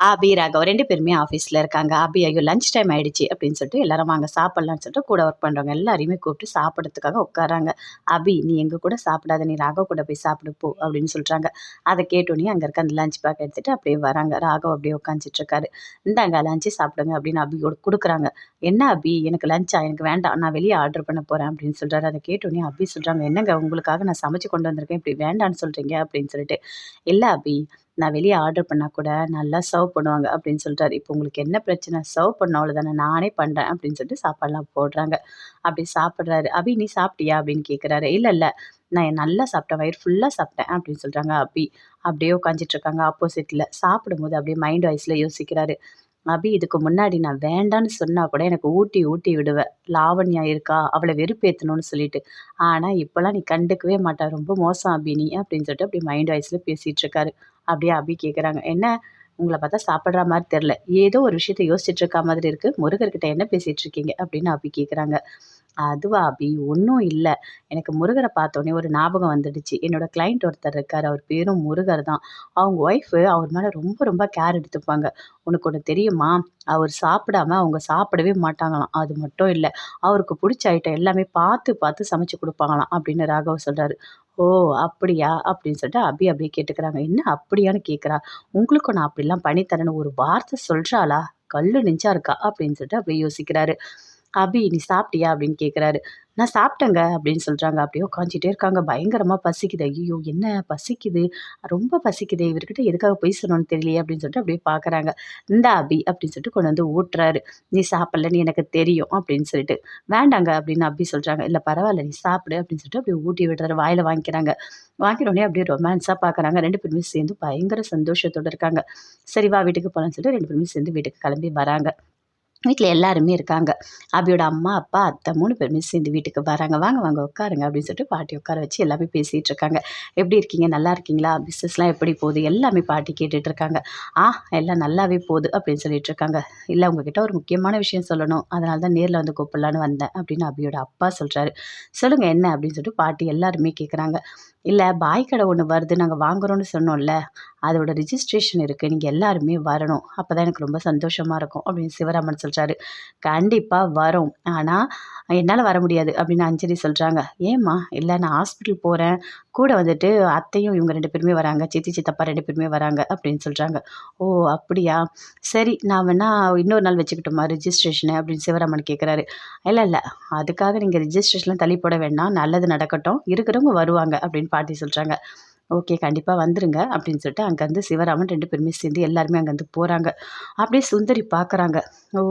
அபி ராகவ் ரெண்டு பேருமே ஆஃபீஸில் இருக்காங்க. அபி ஐயோ லஞ்ச் டைம் ஆயிடுச்சு அப்படின்னு சொல்லிட்டு எல்லாரும் வாங்க சாப்பிட்லான்னு சொல்லிட்டு கூட ஒர்க் பண்ணுறவங்க எல்லாரையுமே கூப்பிட்டு சாப்பிட்றதுக்காக உட்காராங்க அபி நீ எங்கள் கூட சாப்பிடாத நீ ராகவ் கூட போய் சாப்பிடு போ அப்படின்னு சொல்கிறாங்க அதை கேட்டோன்னே அங்கே இருக்க அந்த லஞ்ச் பேக் எடுத்துகிட்டு அப்படியே வராங்க. ராகவ் அப்படியே உட்காந்துட்டு இருக்காரு. இந்தாங்க லஞ்சு சாப்பிடுங்க அப்படின்னு அபி கொடுக்குறாங்க. என்ன அபி எனக்கு லஞ்சா எனக்கு வேண்டாம். நான் வெளியே ஆர்டர் பண்ண போகிறேன் அப்படின்னு சொல்கிறாரு அதை கேட்டோன்னே அபி சொல்கிறாங்க என்னங்க? உங்களுக்காக நான் சமைச்சு கொண்டு வந்திருக்கேன். இப்படி வேண்டான்னு சொல்கிறீங்க அப்படின்னு சொல்லிட்டு. இல்லை அபி நான் வெளியே ஆர்டர் பண்ணால் கூட நல்லா சர்வ் பண்ணுவாங்க அப்படின்னு சொல்லிட்டாரு இப்போ உங்களுக்கு என்ன பிரச்சனை? சர்வ் பண்ண அவ்வளோதானே நானே பண்ணுறேன் அப்படின்னு சொல்லிட்டு சாப்பாடெலாம் போடுறாங்க. அப்படி சாப்பிட்றாரு. அபி நீ சாப்பிட்டியா? அப்படின்னு கேட்குறாரு இல்லை இல்லை. நான் நல்லா சாப்பிட்டேன். வயிறு ஃபுல்லாக சாப்பிட்டேன். அப்படின்னு சொல்கிறாங்க அபி. அப்படியே உட்காந்துட்டுருக்காங்க ஆப்போசிட்டில் சாப்பிடும்போது அப்படியே மைண்ட் வாய்ஸில் யோசிக்கிறாரு. அபி இதுக்கு முன்னாடி நான் வேண்டான்னு சொன்னால் கூட எனக்கு ஊட்டி ஊட்டி விடுவேன் லாவண்யா இருக்கா? அவளை வெறுப்பேற்றணும்னு சொல்லிட்டு. ஆனால் இப்போல்லாம் நீ கண்டுக்கவே மாட்டா. ரொம்ப மோசம் அபி நீ. அப்படின்னு சொல்லிட்டு அப்படி மைண்ட் வாய்ஸில் பேசிகிட்டு இருக்காரு. அப்படியே அபி கேட்குறாங்க என்ன? உங்களை பார்த்தா சாப்பிட்ற மாதிரி தெரில ஏதோ ஒரு விஷயத்த யோசிச்சுட்டு இருக்க மாதிரி இருக்குது முருகர்கிட்ட என்ன பேசிகிட்டு இருக்கீங்க? அப்படின்னு அபி கேட்குறாங்க அதுவா அபி? ஒன்றும் இல்லை. எனக்கு முருகரை பார்த்தோன்னே ஒரு ஞாபகம் வந்துடுச்சு. என்னோடய கிளைண்ட் ஒருத்தர் இருக்கார். அவர் பேரும் முருகர் தான். அவங்க ஒய்ஃபு அவர் மேலே ரொம்ப ரொம்ப கேர் எடுத்துப்பாங்க. உனக்கு ஒன்று தெரியுமா? அவர் சாப்பிடாம அவங்க சாப்பிடவே மாட்டாங்களாம். அது மட்டும் இல்லை. அவருக்கு பிடிச்ச ஐட்டம் எல்லாமே பார்த்து பார்த்து சமைச்சு கொடுப்பாங்களாம் அப்படின்னு ராகவ் சொல்கிறாரு ஓ அப்படியா? அப்படின்னு சொல்லிட்டு அபி அப்படியே கேட்டுக்கிறாங்க. என்ன அப்படியான்னு கேட்குறா உங்களுக்கு நான் அப்படிலாம் பண்ணித்தரேன்னு ஒரு வார்த்தை சொல்கிறாளா கல் நெஞ்சா இருக்கா? அப்படின்னு சொல்லிட்டு அப்படியே யோசிக்கிறாரு. அபி நீ சாப்பிட்டியா? அப்படின்னு கேட்குறாரு நான் சாப்பிட்டேங்க அப்படின்னு சொல்கிறாங்க அப்படியே உட்காந்துட்டே இருக்காங்க. பயங்கரமாக பசிக்குது. ஐயோ என்ன பசிக்குது? ரொம்ப பசிக்குது. இவர்கிட்ட எதுக்காக போய் சொன்னோன்னு தெரியலையே அப்படின்னு சொல்லிட்டு அப்படியே பார்க்குறாங்க இந்த அபி அப்படின்னு சொல்லிட்டு கொண்டு வந்து ஊட்டுறாரு. நீ சாப்பிட்லன்னு எனக்கு தெரியும் அப்படின்னு சொல்லிட்டு. வேண்டாங்க அப்படின்னு அபி சொல்கிறாங்க இல்லை பரவாயில்ல நீ சாப்பிடு அப்படின்னு சொல்லிட்டு அப்படியே ஊட்டி விடுறாரு. வாயில் வாங்கிக்கிறாங்க. வாங்கினோடனே அப்படியே ரொமான்ஸாக பார்க்குறாங்க ரெண்டு பேருமே சேர்ந்து பயங்கர சந்தோஷத்தோடு இருக்காங்க. சரி வா வீட்டுக்கு போகலான்னு சொல்லிட்டு ரெண்டு பேருமே சேர்ந்து வீட்டுக்கு கிளம்பி வராங்க. வீட்டில் எல்லாருமே இருக்காங்க. அபியோட அம்மா அப்பா அத்தை மூணு பேருமே சேர்ந்து வீட்டுக்கு வராங்க. வாங்க வாங்க உட்காருங்க அப்படின்னு சொல்லிட்டு பாட்டி உட்கார வச்சு எல்லாமே பேசிகிட்டு இருக்காங்க. எப்படி இருக்கீங்க? நல்லா இருக்கீங்களா? பிஸ்னஸ்லாம் எப்படி போகுது? எல்லாமே பாட்டி கேட்டுட்டு இருக்காங்க. ஆ எல்லாம் நல்லாவே போகுது அப்படின்னு சொல்லிட்டு இருக்காங்க. இல்லை உங்ககிட்ட ஒரு முக்கியமான விஷயம் சொல்லணும். அதனால தான் நேரில் வந்து கூப்பிடலான்னு வந்தேன் அப்படின்னு அபியோட அப்பா சொல்கிறாரு சொல்லுங்கள் என்ன? அப்படின்னு சொல்லிட்டு பாட்டி எல்லாருமே கேட்குறாங்க இல்லை பாய் கடை ஒன்று வருது நாங்கள் வாங்குகிறோன்னு சொன்னோம்ல அதோட ரிஜிஸ்ட்ரேஷன் இருக்குது நீங்கள் எல்லாருமே வரணும். அப்போ தான் எனக்கு ரொம்ப சந்தோஷமாக இருக்கும் அப்படின்னு சிவராமன் சொல்கிறாரு கண்டிப்பாக வரும். ஆனால் என்னால் வர முடியாது அப்படின்னு அஞ்சலி சொல்கிறாங்க ஏம்மா இல்லை நான் ஹாஸ்பிட்டல் போகிறேன் கூட வந்துட்டு அத்தையும் இவங்க ரெண்டு பேருமே வராங்க சித்தி சித்தப்பா ரெண்டு பேருமே வராங்க அப்படின்னு சொல்கிறாங்க ஓ அப்படியா? சரி நான் வேணால் இன்னொரு நாள் வச்சுக்கிட்டோமா ரிஜிஸ்ட்ரேஷனு அப்படின்னு சிவராமன் கேட்குறாரு இல்லை இல்லை அதுக்காக நீங்கள் ரிஜிஸ்ட்ரேஷன்லாம் தள்ளி போட வேண்டாம் நல்லது நடக்கட்டும் இருக்கிறவங்க வருவாங்க அப்படின்னு பாட்டி சொல்கிறாங்க ஓகே கண்டிப்பாக வந்துருங்க அப்படின்னு சொல்லிட்டு அங்கேருந்து சிவராமன் ரெண்டு பேருமே சேர்ந்து எல்லாருமே அங்கேருந்து போகிறாங்க அப்படியே சுந்தரி பார்க்குறாங்க ஓ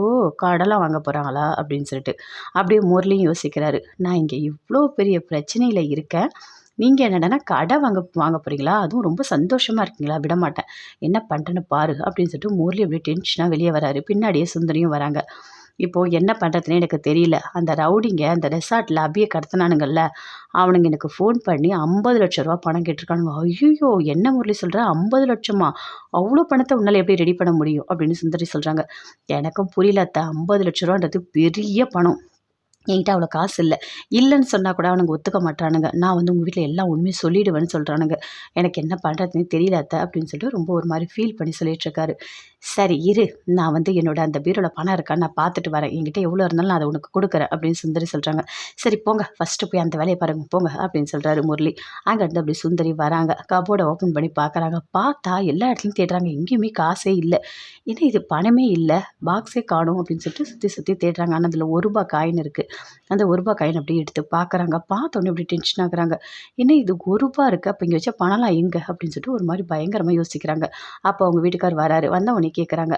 காடெல்லாம் வாங்க போகிறாங்களா அப்படின்னு சொல்லிட்டு. அப்படியே முரளியும் யோசிக்கிறாரு நான் இங்கே இவ்வளோ பெரிய பிரச்சனையில் இருக்கேன் நீங்கள் என்னடனா கடை வாங்க வாங்க போகிறீங்களா அதுவும் ரொம்ப சந்தோஷமாக இருக்கீங்களா? விட மாட்டேன் என்ன பண்ணுறேன்னு பாரு அப்படின்னு சொல்லிட்டு முரளி அப்படியே டென்ஷனாக வெளியே வராரு. பின்னாடியே சுந்தரியும் வராங்க. இப்போது என்ன பண்ணுறதுனே எனக்கு தெரியல. அந்த ரவுடிங்க அந்த ரெசார்ட்டில் அபியை கடத்தினானுங்கள்ல அவனுங்க எனக்கு ஃபோன் பண்ணி ஐம்பது லட்ச ரூபா பணம் கேட்டிருக்கானுங்க. ஐயோ என்ன முரளி சொல்கிற ஐம்பது லட்சமா? அவ்வளோ பணத்தை உன்னால் எப்படி ரெடி பண்ண முடியும்? அப்படின்னு சுந்தரி சொல்கிறாங்க எனக்கும் புரியல அத்தை. ஐம்பது லட்ச ரூபான்றது பெரிய பணம். என்கிட்ட அவ்வளோ காசு இல்லை. இல்லைன்னு சொன்னால் கூட அவனுங்க ஒத்துக்க மாட்டானுங்க நான் வந்து உங்கள் வீட்டில் எல்லாம் உண்மையை சொல்லிவிடுவேன்னு சொல்கிறானுங்க எனக்கு என்ன பண்ணுறதுன்னு தெரியல அத்தை அப்படின்னு சொல்லிட்டு ரொம்ப ஒரு மாதிரி ஃபீல் பண்ணி சொல்லிகிட்ருக்காரு சரி இரு. நான் வந்து என்னோட அந்த பீரோவில் பணம் இருக்கான்னு நான் பார்த்துட்டு வரேன். என்கிட்ட எவ்வளோ இருந்தாலும் நான் அதை உனக்கு கொடுக்குறேன் அப்படின்னு சுந்தரி சொல்கிறாங்க சரி போங்க. ஃபஸ்ட்டு போய் அந்த வேலையை பாருங்க. போங்க அப்படின்னு சொல்கிறாரு முரளி. அங்கேருந்து அப்படி சுந்தரி வராங்க. கபோர்டை ஓப்பன் பண்ணி பார்க்குறாங்க. பார்த்தா எல்லா இடத்துலையும் தேடுறாங்க. எங்கேயுமே காசே இல்லை. ஏன்னா இது பணமே இல்லை. பாக்ஸே காணும் அப்படின்னு சொல்லிட்டு சுற்றி சுற்றி தேடுறாங்க. ஆனால் அதில் ஒரு ரூபா காயின் இருக்குது அந்த ஒரு ரூபா காயின் அப்படியே எடுத்து பார்க்குறாங்க. பார்த்தோன்னே இப்படி டென்ஷன் ஆகுறாங்க. என்ன இது ஒரு ரூபா இருக்குது அப்போ இங்கே வச்சா பணம்லாம் எங்கே? அப்படின்னு சொல்லிட்டு ஒரு மாதிரி பயங்கரமாக யோசிக்கிறாங்க. அப்போ அவங்க வீட்டுக்கார் வராரு. வந்தவொடனே கேட்குறாங்க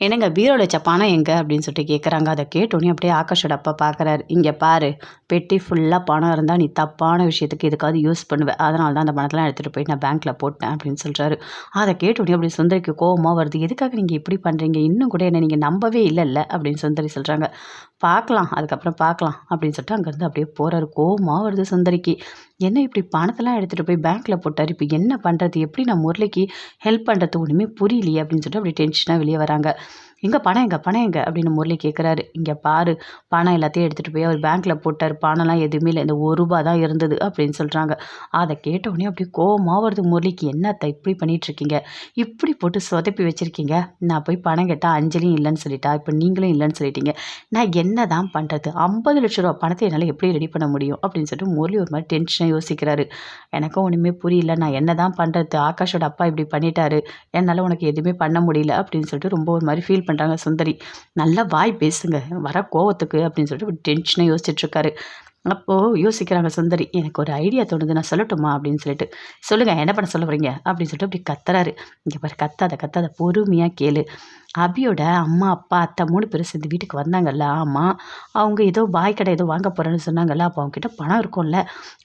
என்னங்க பீரோவில் வச்ச பணம் எங்கே? அப்படின்னு சொல்லிட்டு கேட்குறாங்க அதை கேட்டோன்னே அப்படியே ஆகாஷோட அப்பா பார்க்குறாரு இங்கே பாரு பெட்டி ஃபுல்லாக பணம் இருந்தால் நீ தப்பான விஷயத்துக்கு எதுக்காவது யூஸ் பண்ணுவேன் அதனால தான் அந்த பணத்தெலாம் எடுத்துகிட்டு போய் நான் பேங்க்கில் போட்டேன் அப்படின்னு சொல்கிறாரு அதை கேட்டோடனே அப்படி சுந்தரிக்கு கோபமாக வருது. எதுக்காக நீங்கள் இப்படி பண்ணுறீங்க இன்னும் கூட என்ன நீங்கள் நம்பவே இல்லைல்ல அப்படின்னு சுந்தரி சொல்கிறாங்க பார்க்கலாம் அதுக்கப்புறம் பார்க்கலாம் அப்படின்னு சொல்லிட்டு அங்கேருந்து அப்படியே போகிறாரு கோவமாக வருது சுந்தரிக்கு. என்ன இப்படி பணத்தெல்லாம் எடுத்துகிட்டு போய் பேங்க்கில் போட்டார்? இப்போ என்ன பண்ணுறது எப்படி நான் முரளிக்கு ஹெல்ப் பண்ணுறது ஒன்றுமே புரியலையே அப்படின்னு சொல்லிட்டு அப்படி டென்ஷனாக வெளியே வராங்க. எங்கே பணம் எங்கே பணம் எங்கே? அப்படின்னு முரளி கேட்குறாரு இங்கே பாரு பணம் எல்லாத்தையும் எடுத்துகிட்டு போய் அவர் பேங்க்கில் போட்டார். பணம்லாம் எதுவுமே இல்லை. இந்த ஒரு ரூபா தான் இருந்தது அப்படின்னு சொல்கிறாங்க அதை கேட்டவுடனே அப்படி கோவமாக வருது முரளிக்கு. என்னத்தை இப்படி பண்ணிகிட்ருக்கீங்க இப்படி போட்டு சொதப்பி வச்சுருக்கீங்க. நான் போய் பணம் கேட்டால் அஞ்சலியும் இல்லைன்னு சொல்லிட்டா. இப்போ நீங்களும் இல்லைன்னு சொல்லிட்டீங்க. நான் என்ன தான் பண்ணுறது ஐம்பது லட்ச ரூபா பணத்தை என்னால் எப்படி ரெடி பண்ண முடியும்? அப்படின்னு சொல்லிட்டு முரளி ஒரு மாதிரி டென்ஷனாக யோசிக்கிறாரு. எனக்கும் ஒன்றுமே புரியல. நான் என்ன தான் பண்ணுறது ஆகாஷோட அப்பா இப்படி பண்ணிட்டாரு. என்னால் உனக்கு எதுவுமே பண்ண முடியல அப்படின்னு சொல்லிட்டு ரொம்ப ஒரு மாதிரி ஃபீல் பண்ணுறாங்க சுந்தரி. நல்லா வாய் பேசுங்க வர கோவத்துக்கு அப்படின்னு சொல்லிட்டு டென்ஷனாக யோசிச்சுட்ருக்காரு அப்போது யோசிக்கிறாங்க சுந்தரி எனக்கு ஒரு ஐடியா தோணுது நான் சொல்லட்டுமா? அப்படின்னு சொல்லிட்டு சொல்லுங்கள் என்ன பண்ண சொல்ல வரீங்க அப்படின்னு சொல்லிட்டு அப்படி கத்துறாரு. இங்கே பாரு கத்தாத கத்தாத பொறுமையாக கேளு. அபியோட அம்மா அப்பா அத்தை மூணு பேரும் சேர்ந்து வீட்டுக்கு வந்தாங்கல்ல ஆமாம் அவங்க ஏதோ பாய் கடை ஏதோ வாங்க போகிறேன்னு சொன்னாங்கல்ல அப்போ அவங்ககிட்ட பணம் இருக்கும்ல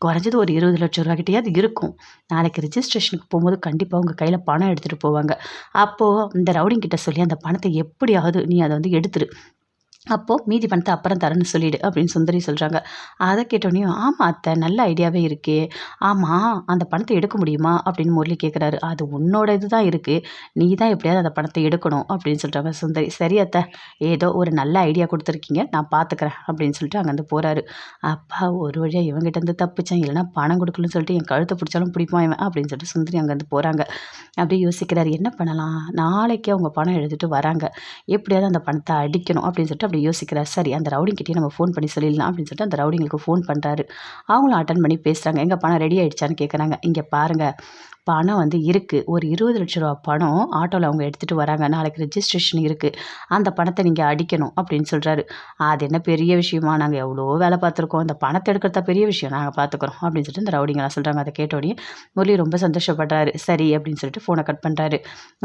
குறைஞ்சது ஒரு இருபது லட்ச ரூபாக்கிட்டேயாவது இருக்கும். நாளைக்கு ரிஜிஸ்ட்ரேஷனுக்கு போகும்போது கண்டிப்பாக உங்கள் கையில் பணம் எடுத்துகிட்டு போவாங்க. அப்போது இந்த ரவுடிங்கிட்ட சொல்லி அந்த பணத்தை எப்படியாவது நீ அதை வந்து எடுத்துரு. அப்போது மீதி பணத்தை அப்புறம் தரேன்னு சொல்லிடு அப்படின்னு சுந்தரி சொல்கிறாங்க அதை கேட்டோடனே ஆமாம் அத்தை நல்ல ஐடியாவே இருக்கே. ஆமாம் அந்த பணத்தை எடுக்க முடியுமா? அப்படின்னு முரளி கேட்குறாரு அது உன்னோட இது தான் இருக்குது நீ தான் எப்படியாவது அந்த பணத்தை எடுக்கணும் அப்படின்னு சொல்கிறாங்க சுந்தரி. சரி அத்தை ஏதோ ஒரு நல்ல ஐடியா கொடுத்துருக்கீங்க. நான் பார்த்துக்கிறேன் அப்படின்னு சொல்லிட்டு அங்கேருந்து போகிறாரு அப்பா ஒரு வழியாக இவங்ககிட்ட இருந்து தப்பிச்சேன். இல்லைனா பணம் கொடுக்கலன்னு சொல்லிட்டு என் கழுத்தை பிடிச்சாலும் பிடிப்பான் இவன் அப்படின்னு சொல்லிட்டு சுந்தரி அங்கேருந்து போகிறாங்க அப்படியே யோசிக்கிறாரு என்ன பண்ணலாம்? நாளைக்கு அவங்க பணம் எழுதிட்டு வராங்க. எப்படியாவது அந்த பணத்தை அடிக்கணும் அப்படின்னு சொல்லிட்டு அப்படி யோசிக்கிறார். சரி அந்த ரவுடிங்கிட்டே நம்ம ஃபோன் பண்ணி சொல்லிடலாம் அப்படின்னு சொல்லிட்டு அந்த ரவுடிங்களுக்கு ஃபோன் பண்ணுறாரு அவங்களும் அட்டன் பண்ணி பேசுகிறாங்க எங்கள் பணம் ரெடி ஆகிடுச்சான்னு கேட்குறாங்க இங்கே பாருங்கள் பணம் வந்து இருக்குது ஒரு இருபது லட்ச ரூபா பணம் ஆட்டோவில் அவங்க எடுத்துகிட்டு வராங்க. நாளைக்கு ரெஜிஸ்ட்ரேஷன் இருக்குது அந்த பணத்தை நீங்கள் அடிக்கணும் அப்படின்னு சொல்கிறாரு அது என்ன பெரிய விஷயமா? நாங்கள் எவ்வளோ வேலை பார்த்துருக்கோம். அந்த பணத்தை எடுக்கிறதா பெரிய விஷயம். நாங்கள் பார்த்துக்குறோம் அப்படின்னு சொல்லிட்டு இந்த ரவுடிங்களாம் சொல்கிறாங்க அதை கேட்டோடனே முரளி ரொம்ப சந்தோஷப்படுறாரு. சரி அப்படின்னு சொல்லிட்டு ஃபோனை கட் பண்ணுறாரு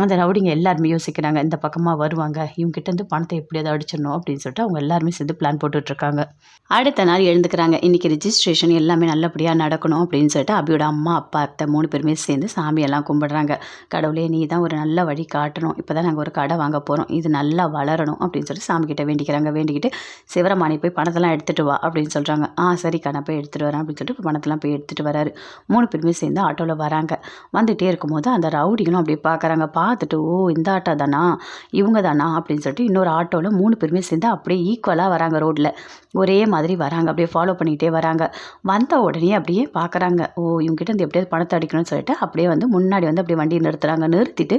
அந்த ரவுடிங்க எல்லாருமே யோசிக்கிறாங்க. இந்த பக்கமாக வருவாங்க. இவங்ககிட்ட இருந்து பணத்தை எப்படியாவது அடிச்சிடணும் அப்படின்னு சொல்லிட்டு அவங்க எல்லாருமே சேர்ந்து பிளான் போட்டுட்ருக்காங்க அடுத்த நாள் எழுந்துக்கிறாங்க. இன்றைக்கி ரிஜிஸ்ட்ரேஷன் எல்லாமே நல்லபடியாக நடக்கணும் அப்படின்னு சொல்லிட்டு அபியோட அம்மா அப்பா அத்தை மூணு பேருமே சேர்ந்து வந்து சாமியெல்லாம் கும்பிடுறாங்க. கடவுளே நீ தான் ஒரு நல்ல வழி காட்டணும். இப்போ தான் நாங்கள் ஒரு கடை வாங்க போகிறோம் இது நல்லா வளரணும். அப்படின்னு சொல்லிட்டு சாமிக்கிட்ட வேண்டிக்கிறாங்க. வேண்டிக்கிட்டு சிவரமானி போய் பணத்தெல்லாம் எடுத்துகிட்டு வா. அப்படின்னு சொல்கிறாங்க ஆ சரிக்கா நான் போய் எடுத்துகிட்டு வரேன். அப்படின்னு சொல்லிட்டு பணத்தெல்லாம் போய் எடுத்துகிட்டு வராரு. மூணு பேருமே சேர்ந்து ஆட்டோவில் வராங்க. வந்துகிட்டே இருக்கும்போது அந்த ரவுடிகளும் அப்படியே பார்க்குறாங்க பார்த்துட்டு ஓ இந்த ஆட்டோ தானா? இவங்க தானா? அப்படின்னு சொல்லிட்டு இன்னொரு ஆட்டோவில் மூணு பேருமே சேர்ந்து அப்படியே ஈக்குவலாக வராங்க ரோட்டில் ஒரே மாதிரி வராங்க. அப்படியே ஃபாலோ பண்ணிகிட்டே வராங்க. வந்த உடனே அப்படியே பார்க்குறாங்க ஓ இவங்ககிட்ட இருந்து எப்படியாவது பணத்தை அடிக்கணும்னு சொல்லிட்டு அப்படியே வந்து முன்னாடி வந்து அப்படியே வண்டியை நிறுத்துகிறாங்க நிறுத்திட்டு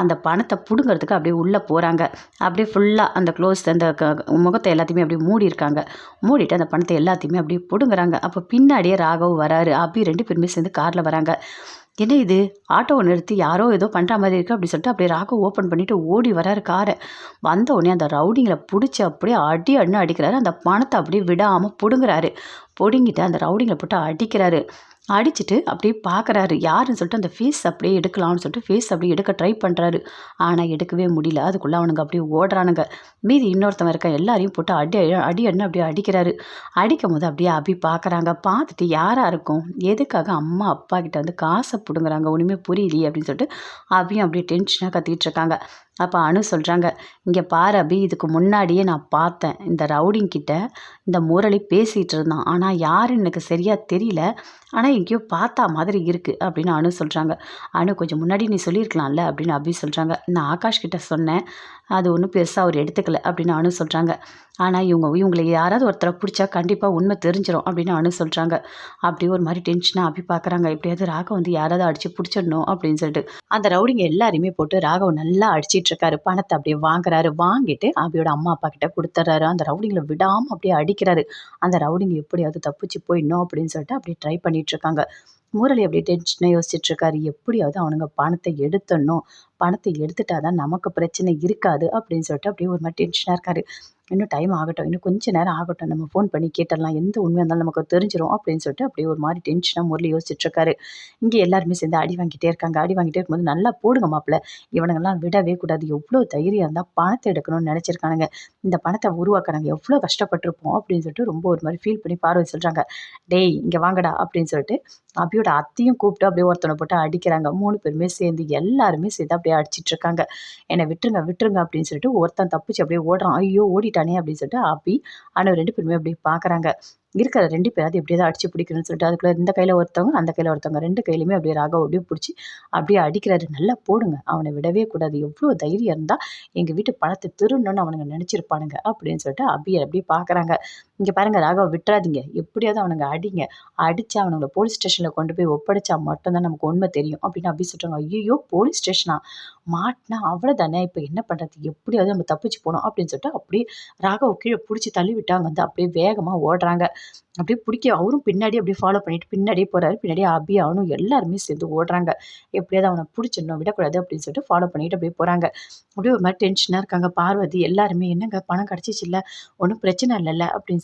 அந்த பணத்தை பிடுங்கிறதுக்கு அப்படியே உள்ளே போகிறாங்க அப்படியே ஃபுல்லாக அந்த க்ளோஸ் அந்த க முகத்தை எல்லாத்தையுமே அப்படியே மூடி இருக்காங்க மூடிட்டு அந்த பணத்தை எல்லாத்தையுமே அப்படியே பிடுங்குறாங்க. அப்போ பின்னாடியே ராகவ் வராரு. அப்படி ரெண்டு பேருமே சேர்ந்து காரில் வராங்க. என்ன இது? ஆட்டோவை நிறுத்தி யாரோ ஏதோ பண்ணுற மாதிரி இருக்குது அப்படி சொல்லிட்டு அப்படியே ராக்கோ ஓப்பன் பண்ணிவிட்டு ஓடி வராரு காரை வந்த உடனே அந்த ரவுடிங்களை பிடிச்சி அப்படியே அடி அண்ணு அடிக்கிறாரு. அந்த பணத்தை அப்படியே விடாமல் பிடுங்குறாரு. பிடுங்கிட்டு அந்த ரவுடிங்களை போட்டு அடிக்கிறாரு. அடிச்சுட்டு அப்படியே பார்க்குறாரு யாருன்னு சொல்லிட்டு அந்த ஃபேஸ் அப்படியே எடுக்கலாம்னு சொல்லிட்டு ஃபேஸ் அப்படியே எடுக்க ட்ரை பண்ணுறாரு ஆனால் எடுக்கவே முடியல. அதுக்குள்ளே அவனுங்க அப்படியே ஓடுறானுங்க. மீதி இன்னொருத்தவன் இருக்க எல்லாரையும் போட்டு அடி அடி அண்ணு அப்படியே அடிக்கிறாரு. அடிக்கும் போது அப்படியே அபி பார்க்குறாங்க பார்த்துட்டு யாராக இருக்கும்? எதுக்காக அம்மா அப்பா கிட்ட வந்து காசை பிடுங்குறாங்க? ஒன்றுமே புரியலையே அப்படின்னு சொல்லிட்டு அபியும் அப்படியே டென்ஷனாக கத்திட்டு இருக்காங்க. அப்போ அனு சொல்கிறாங்க இங்கே பாரு அபி இதுக்கு முன்னாடியே நான் பார்த்தேன். இந்த ரவுடிங்கிட்ட இந்த முரளி பேசிகிட்டு இருந்தான். ஆனால் யாருன்னு எனக்கு சரியாக தெரியல. ஆனால் எங்கேயோ பார்த்தா மாதிரி இருக்குது அப்படின்னு அனு சொல்கிறாங்க அனு கொஞ்சம் முன்னாடி நீ சொல்லியிருக்கலாம்ல அப்படின்னு அபி சொல்கிறாங்க நான் ஆகாஷ் கிட்ட சொன்னேன். அது ஒன்றும் பெருசாக அவர் எடுத்துக்கல அப்படின்னு அனு சொல்கிறாங்க ஆனால் இவங்க இவங்களை யாராவது ஒருத்தரை பிடிச்சா கண்டிப்பாக உண்மை தெரிஞ்சிடும் அப்படின்னு அனு சொல்கிறாங்க அப்படி ஒரு மாதிரி டென்ஷனாக அப்படி பார்க்குறாங்க எப்படியாவது ராகவ் வந்து யாராவது அடித்து பிடிச்சிடணும் அப்படின்னு சொல்லிட்டு. அந்த ரவுடிங்க எல்லாரையுமே போட்டு ராகவ் நல்லா அடிச்சிட்டு இருக்காரு. பணத்தை அப்படியே வாங்குறாரு. வாங்கிட்டு அபியோட அம்மா அப்பா கிட்ட கொடுத்துட்றாரு. அந்த ரவுடிங்களை விடாமல் அப்படியே அடிக்கிறாரு. அந்த ரவுடிங்க எப்படியாவது தப்பிச்சு போயிடணும் அப்படின்னு சொல்லிட்டு அப்படியே ட்ரை பண்ணிகிட்ருக்காங்க முரளி அப்படியே டென்ஷனாக யோசிச்சுட்டு இருக்காரு எப்படியாவது அவனுங்க பணத்தை எடுத்துடணும். பணத்தை எடுத்துட்டா தான் நமக்கு பிரச்சனை இருக்காது அப்படின்னு சொல்லிட்டு அப்படியே ஒரு மாதிரி டென்ஷனாக இருக்காரு. இன்னும் டைம் ஆகட்டும் இன்னும் கொஞ்சம் நேரம் ஆகட்டும் நம்ம ஃபோன் பண்ணி கேட்டலாம் எந்த உண்மையாக இருந்தாலும் நமக்கு தெரிஞ்சிடும் அப்படின்னு சொல்லிட்டு அப்படியே ஒரு மாதிரி டென்ஷனாக முரளி யோசிச்சுட்ருக்காரு இங்கே எல்லாருமே சேர்ந்து அடி வாங்கிட்டே இருக்காங்க. அடி வாங்கிட்டே இருக்கும்போது நல்லா போடுங்க மாப்பிள்ள இவனுங்கெல்லாம் விடவே கூடாது. எவ்வளோ தைரியம் இருந்தால் பணத்தை எடுக்கணும்னு நினச்சிருக்கானுங்க. இந்த பணத்தை உருவாக்கினாங்க எவ்வளோ கஷ்டப்பட்டிருப்போம் அப்படின்னு சொல்லிட்டு ரொம்ப ஒரு மாதிரி ஃபீல் பண்ணி பார்வை சொல்கிறாங்க டேய் இங்கே வாங்கடா அப்படின்னு சொல்லிட்டு அபியோட அத்தையும் கூப்பிட்டு அப்படியே ஒருத்தனை போட்டு அடிக்கிறாங்க. மூணு பேருமே சேர்ந்து எல்லாருமே சேர்ந்து அப்படியே அடிச்சிட்டு இருக்காங்க. என்னை விட்டுருங்க விட்டுருங்க அப்படின்னு சொல்லிட்டு ஒருத்தன் தப்பிச்சு அப்படியே ஓடுறான். ஐயோ ஓடி ஓடிட்டானே அப்படின்னு சொல்லிட்டு அபி ஆனால் ரெண்டு பேருமே அப்படியே பார்க்குறாங்க. இருக்கிற ரெண்டு பேராவது எப்படியாவது அடிச்சு பிடிக்கணும்னு சொல்லிட்டு அதுக்குள்ளே இந்த கையில் ஒருத்தவங்க அந்த கையில் ஒருத்தவங்க ரெண்டு கையிலுமே அப்படியே ராகவ் அப்படியே பிடிச்சி அப்படியே அடிக்கிறாரு. நல்லா போடுங்க. அவனை விடவே கூடாது. எவ்வளோ தைரியம் இருந்தால் எங்கள் வீட்டு பணத்தை திருடணும்னு அவனுங்க நினச்சிருப்பானுங்க அப்படின்னு சொல்லிட்டு அபியை அப்படியே பார்க்குறாங்க. இங்கே பாருங்க ராகவ விட்டுறாதீங்க. எப்படியாவது அவனுங்க அடிங்க. அடித்து அவனுங்களை போலீஸ் ஸ்டேஷனில் கொண்டு போய் ஒப்படைச்சா மட்டும்தான் நமக்கு உண்மை தெரியும் அப்படின்னு அப்படி சொல்கிறாங்க ஐயோ போலீஸ் ஸ்டேஷனா மாட்டினா அவ்வளோ தானே இப்போ என்ன பண்ணுறது எப்படியாவது நம்ம தப்பிச்சு போகணும் அப்படின்னு சொல்லிட்டு அப்படியே ராகவ கீழே பிடிச்சி தள்ளி விட்டாங்க வந்து அப்படியே வேகமாக ஓடுறாங்க. அப்படியே பிடிக்க அவரும் பின்னாடி அப்படியே ஃபாலோ பண்ணிட்டு பின்னாடியே போகிறாரு பின்னாடியே அபி அவனும் எல்லாருமே சேர்ந்து ஓடுறாங்க. எப்படியாவது அவனை பிடிச்சிடணும் விடக்கூடாது அப்படின்னு சொல்லிட்டு ஃபாலோ பண்ணிட்டு அப்படியே போகிறாங்க அப்படியே ஒரு மாதிரி டென்ஷனாக இருக்காங்க. பார்வதி எல்லாருமே என்னங்க? பணம் கிடச்சிச்சு இல்லை ஒன்றும் பிரச்சனை இல்லைல்ல? அப்படின்னு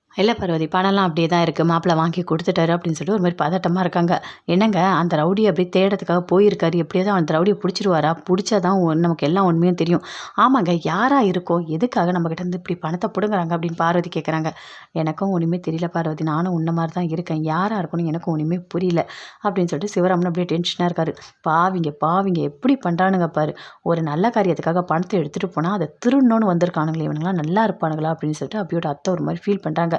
இல்லை பார்வதி பணம்லாம் அப்படியே தான் இருக்குது மாப்பிள்ளை வாங்கி கொடுத்துட்டாரு அப்படின்னு சொல்லிட்டு ஒரு மாதிரி பதட்டமாக இருக்காங்க. என்னங்க அந்த ரவுடியை அப்படியே தேடுறதுக்காக போயிருக்காரு. எப்படியாவது அந்த ரவுடியை பிடிச்சிருவாரா? பிடிச்சா தான் நமக்கு எல்லாம் உண்மையும் தெரியும். ஆமாங்க யாராக இருக்கோ எதுக்காக நம்மக்கிட்ட இருந்து இப்படி பணத்தை பிடுங்குறாங்க அப்படின்னு பார்வதி கேட்குறாங்க எனக்கும் ஒன்றுமே தெரியல பார்வதி. நானும் உன்ன மாதிரி தான் இருக்கேன். யாராக இருக்கணும் எனக்கும் ஒன்றுமே புரியல அப்படின்னு சொல்லிட்டு சிவராமன் அப்படியே டென்ஷனாக இருக்காரு. பாவிங்க பாவிங்க எப்படி பண்ணுறானுங்க பாரு. ஒரு நல்ல காரியத்துக்காக பணத்தை எடுத்துகிட்டு போனால் அதை திருடணும்னு வந்திருக்கானுங்களே இவனுங்களாம் நல்லா இருப்பானுங்களா அப்படின்னு சொல்லிட்டு அப்படியோட அத்தை ஒரு மாதிரி ஃபீல் பண்ணுறாங்க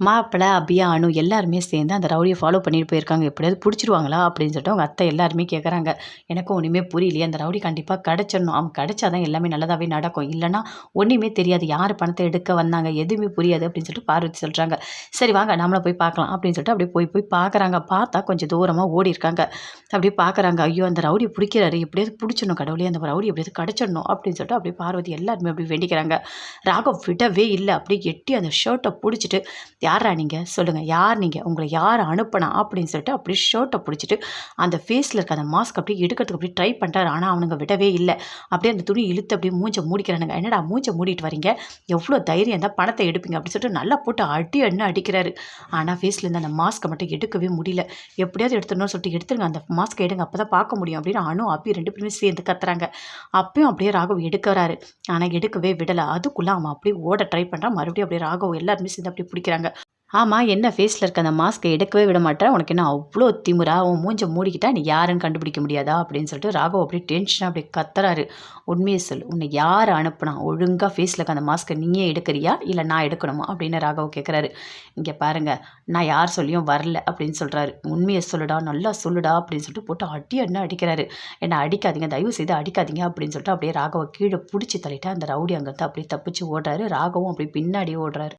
மாப்பிள்ளை அபியா அனு எல்லாருமே சேர்ந்து அந்த ரவுடியை ஃபாலோ பண்ணிட்டு போயிருக்காங்க. எப்படியாவது பிடிச்சிருவாங்களா அப்படின்னு சொல்லிட்டு அவங்க அத்தை எல்லாருமே கேட்குறாங்க எனக்கும் ஒன்றுமே புரியலையே. அந்த ரவுடி கண்டிப்பாக கிடச்சிடணும். அவன் கிடச்சாதான் எல்லாமே நல்லதாகவே நடக்கும். இல்லைன்னா ஒன்றுமே தெரியாது. யார் பணத்தை எடுக்க வந்தாங்க? எதுவுமே புரியாது அப்படின்னு சொல்லிட்டு பார்வதி சொல்கிறாங்க சரி வாங்க நம்மளை போய் பார்க்கலாம் அப்படின்னு சொல்லிட்டு அப்படியே போய் போய் பார்க்குறாங்க. பார்த்தா கொஞ்சம் தூரமாக ஓடி இருக்காங்க. அப்படியே பார்க்குறாங்க. ஐயோ அந்த ரவுடியை பிடிக்கிறாரு. எப்படியாவது பிடிச்சிடணும் கடவுளே. அந்த ரவுடி எப்படியாவது கிடச்சிடணும் அப்படின்னு சொல்லிட்டு அப்படியே பார்வதி எல்லாருமே அப்படி வேண்டிக்கிறாங்க. ராகவ் விடவே இல்லை. அப்படியே எட்டி அந்த ஷர்ட்டை பிடிச்சிட்டு யாரா நீங்கள் சொல்லுங்கள் யார் நீங்கள் உங்களை யார் அனுப்பினா? அப்படின்னு சொல்லிட்டு அப்படியே ஷர்ட்டை பிடிச்சிட்டு அந்த ஃபேஸில் இருக்க அந்த மாஸ்க் அப்படியே எடுக்கிறதுக்கு அப்படியே ட்ரை பண்ணுறாரு ஆனால் அவனுங்க விடவே இல்லை. அப்படியே அந்த துணி இழுத்து அப்படியே மூஞ்சை மூடிக்கிறானுங்க. என்னடா மூஞ்சை மூடிட்டு வரீங்க எவ்வளோ தைரியம் இருந்தால் பணத்தை எடுப்பீங்க? அப்படின்னு சொல்லிட்டு நல்லா போட்டு அடி என்ன அடிக்கிறாரு. ஆனால் ஃபேஸ்லேருந்து அந்த மாஸ்க்கை மட்டும் எடுக்கவே முடியல. எப்படியாவது எடுத்துடணும்னு சொல்லிட்டு எடுத்துருங்க. அந்த மாஸ்க்கை எடுங்க. அப்போ தான் பார்க்க முடியும் அப்படின்னு அனு அப்பி ரெண்டு பேருமே சேர்ந்து கத்துறாங்க. அப்பயும் அப்படியே ராகவ் எடுக்கிறாரு. ஆனால் எடுக்கவே விடலை. அதுக்குள்ளே அவன் அப்படியே ஓட ட்ரை பண்ணுறான் மறுபடியும் அப்படியே ராகவ் எல்லாருமே சேர்ந்து அப்படியே பிடிக்கிறாங்க. ஆமாம் என்ன ஃபேஸில் இருக்க அந்த மாஸ்க்கை எடுக்கவே விட மாட்டேன் உனக்கு என்ன அவ்வளோ திமுறா உன் மூஞ்ச மூடிக்கிட்டா நீ யாருன்னு கண்டுபிடிக்க முடியாதா? அப்படின்னு சொல்லிட்டு ராகவ் அப்படியே டென்ஷனாக அப்படியே கத்துறாரு. உண்மையை சொல் உன்னை யார் அனுப்புனா? ஒழுங்காக ஃபேஸில் இருக்க அந்த மாஸ்க்கை நீயே எடுக்கிறியா? இல்லை நான் எடுக்கணுமா? அப்படின்னு ராகவ் கேட்குறாரு இங்கே பாருங்கள் நான் யார் சொல்லியும் வரல அப்படின்னு சொல்கிறாரு உண்மையை சொல்லுடா நல்லா சொல்லுடா அப்படின்னு சொல்லிட்டு போட்டு அடி என்ன அடிக்கிறாரு. என்ன அடிக்காதீங்க தயவு செய்து அடிக்காதீங்க அப்படின்னு சொல்லிட்டு அப்படியே ராகவை கீழே பிடிச்சி தள்ளிட்டு அந்த ரவுடி அங்கேருந்து அப்படியே தப்பிச்சு ஓடுறாரு. ராகவும் அப்படியே பின்னாடி ஓடுறாரு.